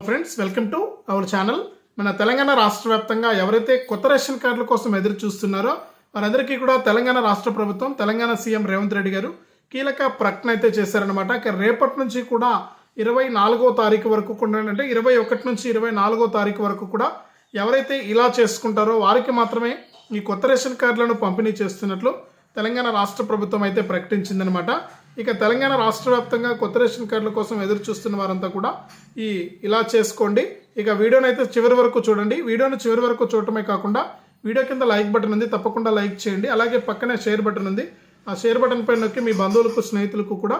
Friends welcome to our channel మన తెలంగాణ రాష్ట్ర వ్యాప్తంగా ఎవరైతే కొత్త రేషన్ కార్డుల కోసం ఎదురు చూస్తున్నారో వారందరికీ కూడా తెలంగాణ రాష్ట్ర ప్రభుత్వం తెలంగాణ సీఎం రేవంత్ రెడ్డి గారు కీలక ప్రకటన అయితే చేశారనమాట ఇక రేపటి నుంచి కూడా ఇరవై నాలుగో తారీఖు వరకు కూడా అంటే ఇరవై ఒకటి నుంచి ఇరవై నాలుగో తారీఖు వరకు కూడా ఎవరైతే ఇలా చేసుకుంటారో వారికి మాత్రమే ఈ కొత్త రేషన్ కార్డులను పంపిణీ చేస్తున్నట్లు తెలంగాణ రాష్ట్ర ప్రభుత్వం అయితే ప్రకటించిందనమాట ఇక తెలంగాణ రాష్ట్ర వ్యాప్తంగా కొత్త రేషన్ కార్డుల కోసం ఎదురు చూస్తున్న వారంతా కూడా ఈ ఇలా చేసుకోండి. ఇక వీడియోని అయితే చివరి వరకు చూడండి. వీడియోని చివరి వరకు చూడటమే కాకుండా వీడియో కింద లైక్ బటన్ ఉంది. తప్పకుండా లైక్ చేయండి. అలాగే పక్కనే షేర్ బటన్ ఉంది. ఆ షేర్ బటన్ పైన నొక్కి మీ బంధువులకు స్నేహితులకు కూడా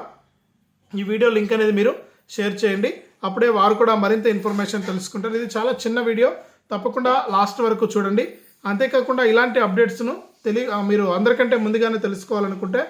ఈ వీడియో లింక్ అనేది మీరు షేర్ చేయండి. అప్పుడే వారు కూడా మరింత ఇన్ఫర్మేషన్ తెలుసుకుంటారు. ఇది చాలా చిన్న వీడియో. తప్పకుండా లాస్ట్ వరకు చూడండి. అంతేకాకుండా ఇలాంటి అప్డేట్స్ను తెలియ మీరు అందరికంటే ముందుగానే తెలుసుకోవాలనుకుంటే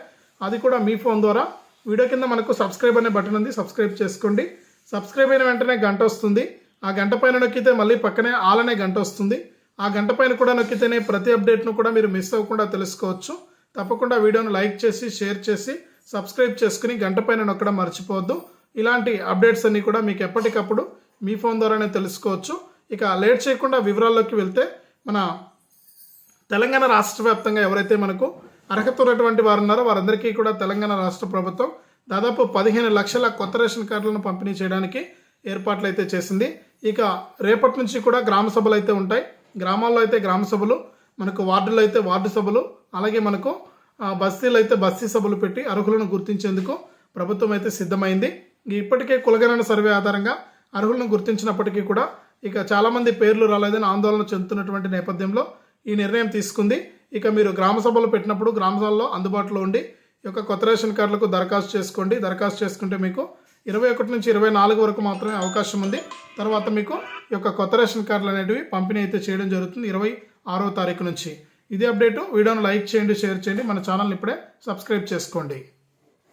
అది కూడా మీ ఫోన్ ద్వారా. వీడియో కింద మనకు సబ్స్క్రైబ్ అనే బటన్ ఉంది. సబ్స్క్రైబ్ చేసుకోండి. సబ్స్క్రైబ్ అయిన వెంటనే గంట వస్తుంది. ఆ గంట పైన నొక్కితే మళ్ళీ పక్కనే ఆల్ అనే గంట వస్తుంది. ఆ గంట పైన కూడా నొక్కితేనే ప్రతి అప్డేట్ను కూడా మీరు మిస్ అవ్వకుండా తెలుసుకోవచ్చు. తప్పకుండా వీడియోను లైక్ చేసి షేర్ చేసి సబ్స్క్రైబ్ చేసుకుని గంట పైన నొక్కడం మర్చిపోవద్దు. ఇలాంటి అప్డేట్స్ అన్నీ కూడా మీకు ఎప్పటికప్పుడు మీ ఫోన్ ద్వారానే తెలుసుకోవచ్చు. ఇక లేట్ చేయకుండా వివరాల్లోకి వెళ్తే మన తెలంగాణ రాష్ట్ర వ్యాప్తంగా ఎవరైతే మనకు అర్హత ఉన్నటువంటి వారు ఉన్నారో వారందరికీ కూడా తెలంగాణ రాష్ట్ర ప్రభుత్వం దాదాపు పదిహేను లక్షల కొత్త రేషన్ కార్డులను పంపిణీ చేయడానికి ఏర్పాట్లు అయితే చేసింది. ఇక రేపటి నుంచి కూడా గ్రామ సభలు అయితే ఉంటాయి. గ్రామాల్లో అయితే గ్రామ సభలు మనకు వార్డుల్లో అయితే వార్డు సభలు అలాగే మనకు బస్తీలు అయితే బస్తీ సభలు పెట్టి అర్హులను గుర్తించేందుకు ప్రభుత్వం అయితే సిద్ధమైంది. ఇప్పటికే కులగణన సర్వే ఆధారంగా అర్హులను గుర్తించినప్పటికీ కూడా ఇక చాలామంది పేర్లు రాలేదని ఆందోళన చెందుతున్నటువంటి నేపథ్యంలో ఈ నిర్ణయం తీసుకుంది. ఇక మీరు గ్రామ సభలు పెట్టినప్పుడు గ్రామ సభల్లో అందుబాటులో ఉండి ఈ యొక్క కొత్త రేషన్ కార్డులకు దరఖాస్తు చేసుకోండి. దరఖాస్తు చేసుకుంటే మీకు ఇరవై ఒకటి నుంచి ఇరవై నాలుగు వరకు మాత్రమే అవకాశం ఉంది. తర్వాత మీకు ఈ యొక్క కొత్త రేషన్ కార్డులు అనేటివి పంపిణీ అయితే చేయడం జరుగుతుంది ఇరవై ఆరో తారీఖు నుంచి. ఇదే అప్డేటు. వీడియోను లైక్ చేయండి షేర్ చేయండి. మన ఛానల్ని ఇప్పుడే సబ్స్క్రైబ్ చేసుకోండి.